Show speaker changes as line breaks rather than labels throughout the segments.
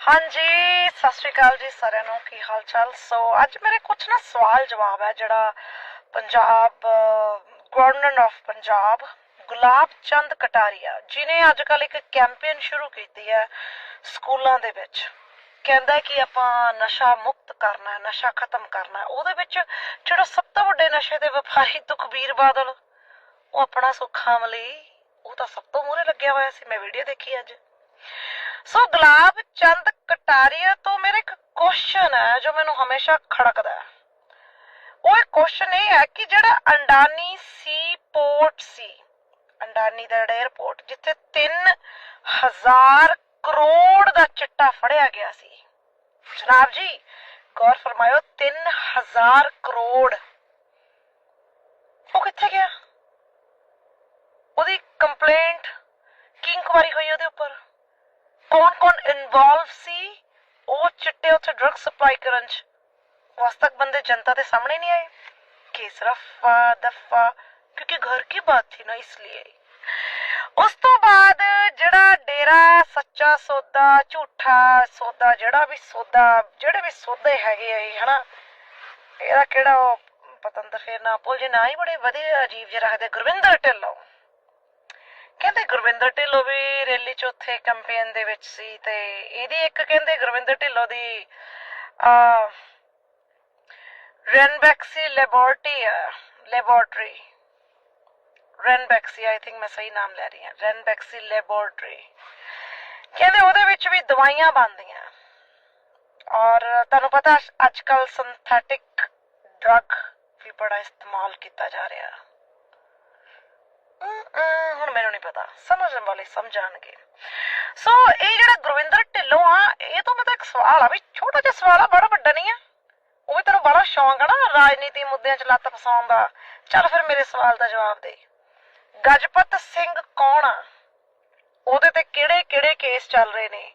ਹਾਂਜੀ, ਸਤਿ ਸ਼੍ਰੀ ਅਕਾਲ ਜੀ ਸਾਰਿਆਂ ਨੂੰ, ਕੀ ਹਾਲ ਚਾਲ? ਸੋ ਅੱਜ ਮੇਰੇ ਕੁਝ ਨਾ ਸਵਾਲ ਜਵਾਬ ਹੈ, ਜਿਹੜਾ ਪੰਜਾਬ, ਗਵਰਨਰ ਆਫ ਪੰਜਾਬ, ਗੁਲਾਬ ਚੰਦ ਕਟਾਰੀਆ ਜਿਨੇ ਅੱਜ ਕੱਲ ਇੱਕ ਕੈਂਪੇਨ ਸ਼ੁਰੂ ਕੀਤੀ ਹੈ ਸਕੂਲਾਂ ਦੇ ਵਿੱਚ। ਕਹਿੰਦਾ ਹੈ ਕਿ ਆਪਾਂ ਨਸ਼ਾ ਮੁਕਤ ਕਰਨਾ ਹੈ ਨਸ਼ਾ ਖਤਮ ਕਰਨਾ ਹੈ ਉਹਦੇ ਵਿੱਚ ਜਿਹੜਾ ਸਭ ਤੋਂ ਵੱਡੇ ਨਸ਼ੇ ਦੇ ਵਪਾਰੀ ਤੁਖਬੀਰ ਬਾਦਲ, ਉਹ ਆਪਣਾ ਸੁੱਖਾਂ ਲਈ, ਉਹ ਤਾਂ ਸਭ ਤੋਂ ਮੂਹਰੇ ਲੱਗਿਆ ਹੋਇਆ ਸੀ, ਮੈਂ ਵੀਡੀਓ ਦੇਖੀ ਅੱਜ। ਸੋ ਗੁਲਾਬ ਚੰਦ ਕਟਾਰੀਆ ਤੋਂ ਮੇਰੇ ਇੱਕ ਕੁਐਸਚਨ ਹੈ ਜੋ ਮੈਨੂੰ ਹਮੇਸ਼ਾ ਖੜਕਦਾ ਹੈ। ਉਹ ਇਹ ਕੁਐਸਚਨ ਇਹ ਹੈ ਕਿ ਜਿਹੜਾ ਅੰਡਾਨੀ ਸੀ ਪੋਰਟ ਸੀ, ਅੰਡਾਨੀ ਦਾ ਜਿਹੜਾ 에ਅਰਪੋਰਟ ਜਿੱਥੇ 3000 ਕਰੋੜ ਦਾ ਚਿੱਟਾ ਫੜਿਆ ਗਿਆ ਸੀ। ਜਨਾਬ ਜੀ, ਗੌਰ ਫਰਮਾਇਓ 3000 ਕਰੋੜ। ਉਹ ਕਿੱਥੇ ਗਿਆ? ਉਹਦੀ ਕੰਪਲੇਂਟ ਕੀ ਇਨਕੁਆਰੀ ਹੋਈ ਉਹਦੇ ਉੱਪਰ? ਕੌਣ ਕੌਣ ਇਨਵੋਲਵ ਸੀ? ਉਹ ਚਿੱਟੇ ਉੱਥੇ ਡਰਗ ਸਪਲਾਈ ਕਰਨ ਚ। ਉਸ ਤੱਕ ਬੰਦੇ ਜਨਤਾ ਦੇ ਸਾਹਮਣੇ ਨਹੀਂ ਆਏ। ਕੇਸ ਰਫਾ ਦਫਾ, ਕਿਉਂਕਿ ਘਰ ਕੀ ਬਾਤ ਥੀ ਨਾ ਇਸलिए ਉਸ ਤੋਂ ਬਾਅਦ ਜਿਹੜਾ ਡੇਰਾ ਸੱਚਾ ਸੌਦਾ, ਝੂਠਾ ਸੌਦਾ, ਜਿਹੜਾ ਵੀ ਸੌਦਾ, ਜਿਹੜੇ ਵੀ ਸੌਦੇ ਹੈਗੇ ਆ ਇਹ, ਹਨਾ? ਇਹਦਾ ਕਿਹੜਾ ਉਹ, ਪਤੰਦਰ ਫੇਰ ਨਾ ਭੁੱਲ ਜੇ, ਨਾ ਹੀ ਬੜੇ ਵਧੀਆ ਅਜੀਬ ਜਿਹੇ ਰੱਖਦੇ ਗੁਰਵਿੰਦਰ ਢਿੱਲੋਂ। ਕਹਿੰਦੇ ਗੁਰਵਿੰਦਰ ਢਿੱਲੋਂ ਵੀ ਰੈਲੀ ਚ ਉੱਥੇ ਕੈਂਪੇਨ ਦੇ ਵਿੱਚ ਸੀ ਤੇ ਇਹਦੀ ਇੱਕ ਕਹਿੰਦੇ ਗੁਰਵਿੰਦਰ ਢਿੱਲੋਂ ਦੀ, ਆ Ranbaxy laboratory laboratory Ranbaxy I think ਮੈਂ ਸਹੀ ਨਾਮ ਲੈ ਰਹੀ ਹਾਂ ਰੈਨਬੈਕਸੀ ਲੈਬੋਰਟਰੀ ਕਹਿੰਦੇ ਉਹਦੇ ਵਿੱਚ ਵੀ ਦਵਾਈਆਂ ਬਣਦੀਆਂ। ਔਰ ਤੁਹਾਨੂੰ ਪਤਾ ਅੱਜ ਕੱਲ ਸਿੰਥੈਟਿਕ ਡਰਗ ਵੀ ਬੜਾ ਇਸਤੇਮਾਲ ਕੀਤਾ ਜਾ ਰਿਹਾ। ਹੁਣ ਮੈਨੂੰ ਨਹੀਂ ਪਤਾ। ਸਮਝਣ ਵਾਲੇ ਸਮਝਾਣਗੇ। ਸੋ ਇਹ ਜਿਹੜਾ ਗੁਰਵਿੰਦਰ ਢਿੱਲੋਂ ਆ, ਇਹ ਤੋਂ ਮਤਲਬ ਇੱਕ ਸਵਾਲ ਆ ਵੀ ਛੋਟਾ ਜਿਹਾ ਸਵਾਲ ਆ, ਬੜਾ ਵੱਡਾ ਨਹੀਂ ਆ? ਉਹ ਵੀ ਤੈਨੂੰ ਬੜਾ ਸ਼ੌਂਕ ਆ ਨਾ ਰਾਜਨੀਤੀ ਮੁੱਦਿਆਂ 'ਚ ਲੱਤ ਫਸਾਉਣ ਦਾ। ਚੱਲ ਫਿਰ ਮੇਰੇ ਸਵਾਲ ਦਾ ਜਵਾਬ ਦੇ। ਗਜਪਤ ਸਿੰਘ ਕੌਣ ਆ? ਉਹਦੇ ਤੇ ਕਿਹੜੇ ਕਿਹੜੇ ਕੇਸ ਚੱਲ ਰਹੇ ਨੇ?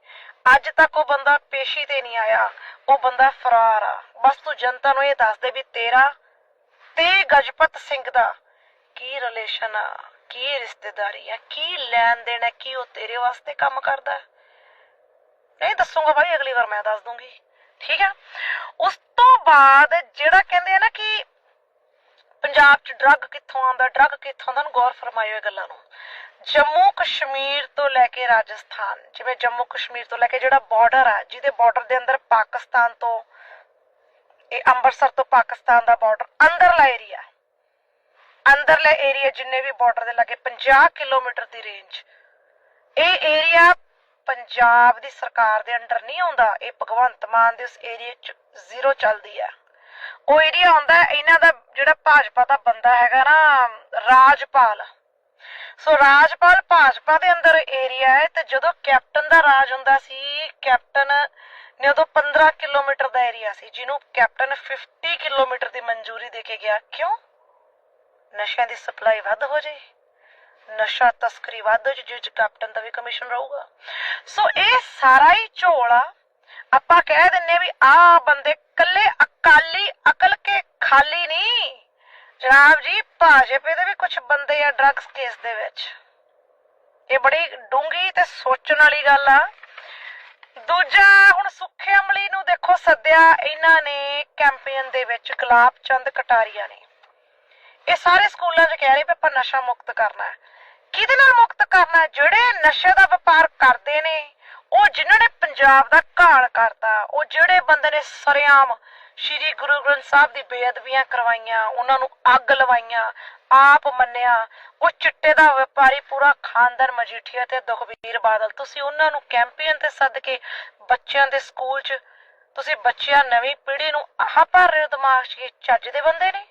ਅੱਜ ਤੱਕ ਉਹ ਬੰਦਾ ਪੇਸ਼ੀ ਤੇ ਨਹੀਂ ਆਇਆ। ਉਹ ਬੰਦਾ ਫਰਾਰ ਆ। ਬਸ ਤੂੰ ਜਨਤਾ ਨੂੰ ਇਹ ਦੱਸ ਦੇ ਵੀ ਤੇਰਾ ਤੇ ਗਜਪਤ ਸਿੰਘ ਦਾ ਕੀ ਰਿਲੇਸ਼ਨ ਆ? ਕੀ ਰਿਸ਼ਤੇਦਾਰੀ ਆ? ਕੀ ਲੈਣ ਦੇਣ ਹੈ ਕੀ ਉਹ ਤੇਰੇ ਵਾਸਤੇ ਕੰਮ ਕਰਦਾ? ਨਹੀਂ ਦੱਸੂਗਾ ਭਾਈ ਅਗਲੀ ਵਾਰ ਮੈਂ ਦੱਸ ਦੂੰਗੀ। ਠੀਕ ਆ? ਉਸ ਤੋਂ ਬਾਅਦ ਜਿਹੜਾ ਕਹਿੰਦੇ ਆ ਨਾ ਕਿ ਪੰਜਾਬ 'ਚ ਡਰੱਗ ਕਿੱਥੋਂ ਆਉਂਦਾ ਡਰੱਗ ਕਿੱਥੋਂ ਆਉਂਦਾ ਨੂੰ ਗੌਰ ਫਰਮਾਇਓ ਇਹ ਗੱਲਾਂ ਨੂੰ। ਜੰਮੂ ਕਸ਼ਮੀਰ ਤੋਂ ਲੈ ਕੇ ਰਾਜਸਥਾਨ, ਜਿਵੇਂ ਜੰਮੂ ਕਸ਼ਮੀਰ ਤੋਂ ਲੈ ਕੇ ਜਿਹੜਾ ਬਾਰਡਰ ਆ, ਜਿਹਦੇ ਬਾਰਡਰ ਦੇ ਅੰਦਰ ਪਾਕਿਸਤਾਨ ਤੋਂ, ਇਹ ਅੰਮ੍ਰਿਤਸਰ ਤੋਂ ਪਾਕਿਸਤਾਨ ਦਾ ਬਾਰਡਰ ਅੰਦਰਲਾ ਏਰੀਆ ਅੰਦਰਲੇ ਏਰੀਆ ਜਿੰਨੇ ਵੀ ਬਾਰਡਰ ਦੇ ਲਾਗੇ 50 ਕਿਲੋਮੀਟਰ ਦੀ ਰੇਂਜ ਇਹ ਏਰੀਆ ਪੰਜਾਬ ਦੀ ਸਰਕਾਰ ਦੇ ਅੰਡਰ ਨਹੀਂ ਆਉਂਦਾ। ਇਹ ਭਗਵੰਤ ਮਾਨ ਦੇ ਉਸ ਏਰੀਆ 'ਚ ਜ਼ੀਰੋ ਚੱਲਦੀ ਆ। ਉਹ ਏਰੀਆ ਹੁੰਦਾ ਇਹਨਾਂ ਦਾ ਜਿਹੜਾ ਭਾਜਪਾ ਦਾ ਬੰਦਾ ਹੈਗਾ ਨਾ, ਰਾਜਪਾਲ। ਸੋ ਰਾਜਪਾਲ ਭਾਜਪਾ ਦੇ ਅੰਦਰ ਏਰੀਆ ਹੈ ਤੇ ਜਦੋਂ ਕੈਪਟਨ ਦਾ ਰਾਜ ਹੁੰਦਾ ਸੀ, ਕੈਪਟਨ ਨੇ ਉਦੋਂ 15 ਕਿਲੋਮੀਟਰ ਦਾ ਏਰੀਆ ਸੀ, ਜਿਹਨੂੰ ਕੈਪਟਨ 50 ਕਿਲੋਮੀਟਰ ਦੀ ਮਨਜ਼ੂਰੀ ਦੇ ਕੇ ਗਿਆ। ਕਿਉਂ? ਨਸ਼ਿਆਂ ਦੀ ਸਪਲਾਈ ਵੱਧ ਹੋ ਜੇ ਨਸ਼ਾ ਤਸਕਰੀ ਵੱਧ ਹੋ ਜੇ ਜਿਸ ਕੈਪਟਨ ਦਾ ਵੀ ਕਮਿਸ਼ਨ ਰਹੂਗਾ। ਸੋ ਇਹ ਸਾਰਾ ਹੀ ਝੋਲਾ ਆਪਾਂ ਕਹਿ ਦਿੰਨੇ ਵੀ ਆਹ ਬੰਦੇ ਕੱਲੇ ਅਕਾਲੀ, ਅਕਲ ਕੇ ਖਾਲੀ ਨਹੀਂ। ਜਨਾਬ ਜੀ, ਭਾਜਪੇ ਦੇ ਵੀ ਕੁਝ ਬੰਦੇ ਆ ਡਰੱਗਸ ਕੇਸ ਦੇ ਵਿੱਚ। ਇਹ ਬੜੀ ਡੂੰਗੀ ਤੇ ਸੋਚਣ ਵਾਲੀ ਗੱਲ ਆ। ਦੂਜਾ ਹੁਣ ਸੁੱਖੇ ਅਮਲੀ ਨੂੰ ਦੇਖੋ ਸੱਦਿਆ ਇਹਨਾਂ ਨੇ ਕੈਂਪੇਨ ਦੇ ਵਿੱਚ ਗੁਲਾਬ ਚੰਦ ਕਟਾਰੀਆ ਨੇ। ਇਹ ਸਾਰੇ ਸਕੂਲਾਂ 'ਚ ਕਹਿ ਰਹੇ ਵੀ ਆਪਾਂ ਨਸ਼ਾ ਮੁਕਤ ਕਰਨਾ ਹੈ। ਕਿਹਦੇ ਨਾਲ ਮੁਕਤ ਕਰਨਾ ਜਿਹੜੇ ਨਸ਼ੇ ਦਾ ਵਪਾਰ ਕਰਦੇ ਨੇ, ਉਹ ਜਿਨ੍ਹਾਂ ਨੇ ਪੰਜਾਬ ਦਾ ਘਾਲ ਕਰਤਾ, ਉਹ ਜਿਹੜੇ ਬੰਦੇ ਨੇ ਸਰਿਆਮ ਸ਼੍ਰੀ ਗੁਰੂ ਗ੍ਰੰਥ ਸਾਹਿਬ ਦੀ ਬੇਅਦਬੀਆਂ ਕਰਵਾਈਆਂ, ਉਹਨਾਂ ਨੂੰ ਅੱਗ ਲਵਾਈਆਂ, ਆਪ ਮੰਨਿਆ, ਉਹ ਚਿੱਟੇ ਦਾ ਵਪਾਰੀ ਪੂਰਾ ਖਾਨਦਾਨ, ਮਜੀਠੀਆ ਤੇ ਦੁਖਬੀਰ ਬਾਦਲ। ਤੁਸੀਂ ਉਹਨਾਂ ਨੂੰ ਕੈਂਪੇਨ ਤੇ ਸੱਦ ਕੇ ਬੱਚਿਆਂ ਦੇ ਸਕੂਲ 'ਚ, ਤੁਸੀਂ ਬੱਚਿਆਂ ਨਵੀਂ ਪੀੜ੍ਹੀ ਨੂੰ ਆਹ ਭਰ ਰਹੇ ਹੋ ਦਿਮਾਗ 'ਚ ਚੱਜ ਦੇ ਬੰਦੇ ਨੇ?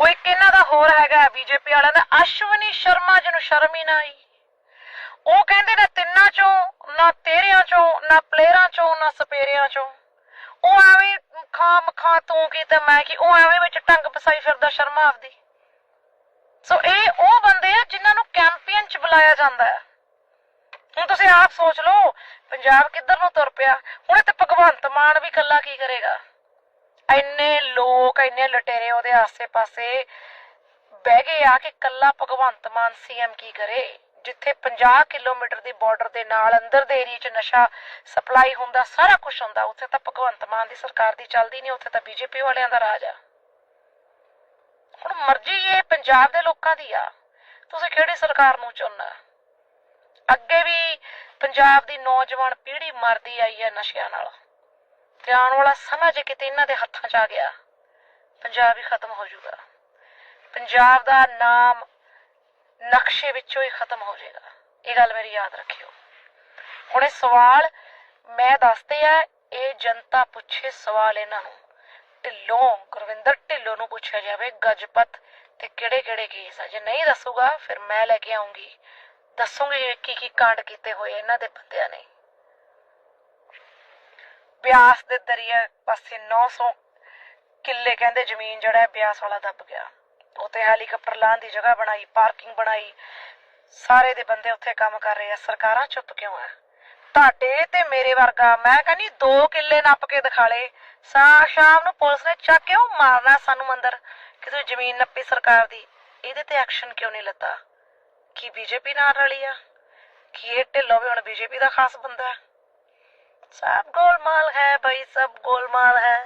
ਉਹ ਇੱਕ ਇਹਨਾਂ ਦਾ ਹੋਰ ਹੈਗਾ ਬੀਜੇਪੀ ਵਾਲਿਆਂ ਦਾ, ਅਸ਼ਵਨੀ ਸ਼ਰਮਾ ਜਿਹਨੂੰ ਸ਼ਰਮ ਹੀ ਨਾ ਆਈ। ਉਹ ਕਹਿੰਦੇ ਨੇ ਤਿੰਨਾਂ ਚੋਂ, ਨਾ ਤੇਰਿਆਂ ਚੋਂ, ਨਾ ਪਲੇਅਰਾਂ ਚੋਂ, ਨਾ ਸਪੇਰਿਆਂ ਚੋਂ। ਉਹ ਐਵੇਂ ਖਾ ਤੂੰ ਕੀ ਤੇ ਮੈਂ ਕੀ, ਉਹ ਐਵੇਂ ਵਿੱਚ ਟੰਗ ਪਸਾਈ ਫਿਰਦਾ ਸ਼ਰਮਾ ਆਪਦੀ। ਸੋ ਇਹ ਉਹ ਬੰਦੇ ਆ ਜਿਨ੍ਹਾਂ ਨੂੰ ਕੈਂਪੇਨ ਚ ਬੁਲਾਇਆ ਜਾਂਦਾ ਹੈ। ਹੁਣ ਤੁਸੀਂ ਆਪ ਸੋਚ ਲਓ, ਪੰਜਾਬ ਕਿੱਧਰ ਨੂੰ ਤੁਰ ਪਿਆ? ਹੁਣ ਇੱਥੇ ਭਗਵੰਤ ਮਾਨ ਵੀ ਕੱਲਾ ਕੀ ਕਰੇਗਾ? ਇੰਨੇ ਲੋਕ, ਇੰਨੇ ਲਟੇਰੇ ਉਹਦੇ ਆਸੇ-ਪਾਸੇ ਬਹਿ ਗਏ ਆ ਕਿ ਕੱਲਾ ਭਗਵੰਤ ਮਾਨ ਸੀਐਮ ਕੀ ਕਰੇ, ਜਿੱਥੇ 50 ਕਿਲੋਮੀਟਰ ਦੀ ਬਾਰਡਰ ਦੇ ਨਾਲ ਅੰਦਰ ਦੇ ਏਰੀਆ 'ਚ ਨਸ਼ਾ ਸਪਲਾਈ ਹੁੰਦਾ, ਸਾਰਾ ਕੁਝ ਹੁੰਦਾ, ਉੱਥੇ ਤਾਂ ਭਗਵੰਤ ਮਾਨ ਦੀ ਸਰਕਾਰ ਦੀ ਚੱਲਦੀ ਨਹੀਂ, ਉੱਥੇ ਤਾਂ ਬੀਜੇਪੀ ਵਾਲਿਆਂ ਦਾ ਰਾਜ ਆ। ਹੁਣ ਮਰਜ਼ੀ ਇਹ ਪੰਜਾਬ ਦੇ ਲੋਕਾਂ ਦੀ ਆ, ਤੁਸੀਂ ਕਿਹੜੀ ਸਰਕਾਰ ਨੂੰ ਚੁਣਨਾ? ਅੱਗੇ ਵੀ ਪੰਜਾਬ ਦੀ ਨੌਜਵਾਨ ਪੀੜ੍ਹੀ ਮਰਦੀ ਆਈ ਹੈ ਨਸ਼ਿਆਂ ਨਾਲ। ਤੇ ਆਉਣ ਵਾਲਾ ਸਮਾਂ ਜੇ ਕਿਤੇ ਇਹਨਾਂ ਦੇ ਹੱਥਾਂ 'ਚ ਆ ਗਿਆ, ਪੰਜਾਬ ਹੀ ਖਤਮ ਹੋ ਜਾਊਗਾ। ਪੰਜਾਬ ਦਾ ਨਾਮ ਨਕਸ਼ੇ ਵਿੱਚੋਂ ਹੀ ਖਤਮ ਹੋ ਜਾਏਗਾ। ਇਹ ਗੱਲ ਮੇਰੀ ਯਾਦ ਰੱਖਿਓ। ਹੁਣ ਇਹ ਸਵਾਲ ਮੈਂ ਦੱਸਦੇ ਆ, ਇਹ ਜਨਤਾ ਪੁੱਛੇ ਸਵਾਲ ਇਹਨਾਂ ਨੂੰ। ਢਿੱਲੋਂ, ਗੁਰਵਿੰਦਰ ਢਿੱਲੋਂ ਨੂੰ ਪੁੱਛਿਆ ਜਾਵੇ, ਗਜਪਤ ਤੇ ਕਿਹੜੇ ਕਿਹੜੇ ਕੇਸ ਆ। ਜੇ ਨਹੀਂ ਦੱਸੂਗਾ, ਫਿਰ ਮੈਂ ਲੈ ਕੇ ਆਉਂਗੀ। ਦੱਸੂਗੀ ਕੀ ਕੀ ਕਾਂਡ ਕੀਤੇ ਹੋਏ ਇਹਨਾਂ ਦੇ ਬੰਦਿਆਂ ਨੇ। ਬਿਆਸ ਦੇ ਦਰਿਆ ਪਾਸੇ 900 ਕਿੱਲੇ ਕਹਿੰਦੇ ਜ਼ਮੀਨ ਜਿਹੜਾ ਹੈ ਬਿਆਸ ਵਾਲਾ ਦੱਬ ਗਿਆ। ਉੱਥੇ ਹੈਲੀਕਾਪਟਰ ਲਾਣ ਦੀ ਜਗ੍ਹਾ ਬਣਾਈ, ਪਾਰਕਿੰਗ ਬਣਾਈ। ਸਾਰੇ ਦੇ ਬੰਦੇ ਉੱਥੇ ਕੰਮ ਕਰ ਰਹੇ ਆ, ਸਰਕਾਰਾਂ ਚੁੱਪ ਕਿਉਂ ਆ? ਤੁਹਾਡੇ ਤੇ ਮੇਰੇ ਵਰਗਾ, ਮੈਂ ਕਹਿੰਨੀ 2 ਕਿੱਲੇ ਨੱਪ ਕੇ ਦਿਖਾ ਲੇ ਸਾ ਸ਼ਾਮ ਨੂੰ ਪੁਲਿਸ ਨੇ ਚੱਕ ਕਿਉਂ ਮਾਰਨਾ ਸਾਨੂੰ ਅੰਦਰ, ਕਿ ਤੁਸੀਂ ਜ਼ਮੀਨ ਨੱਪੀ ਸਰਕਾਰ ਦੀ। ਇਹਦੇ ਤੇ ਐਕਸ਼ਨ ਕਿਉਂ ਨਹੀਂ ਲੱਤਾ? ਕੀ ਬੀਜੇਪੀ ਨਾਲ ਰਲੀ ਆ? ਕੀ ਇਹ ਢਿੱਲੋਂ ਵੀ ਹੁਣ ਬੀਜੇਪੀ ਦਾ ਖਾਸ ਬੰਦਾ ਹੈ? ਸਭ ਗੋਲਮਾਲ ਹੈ ਭਾਈ ਸਭ ਗੋਲਮਾਲ ਹੈ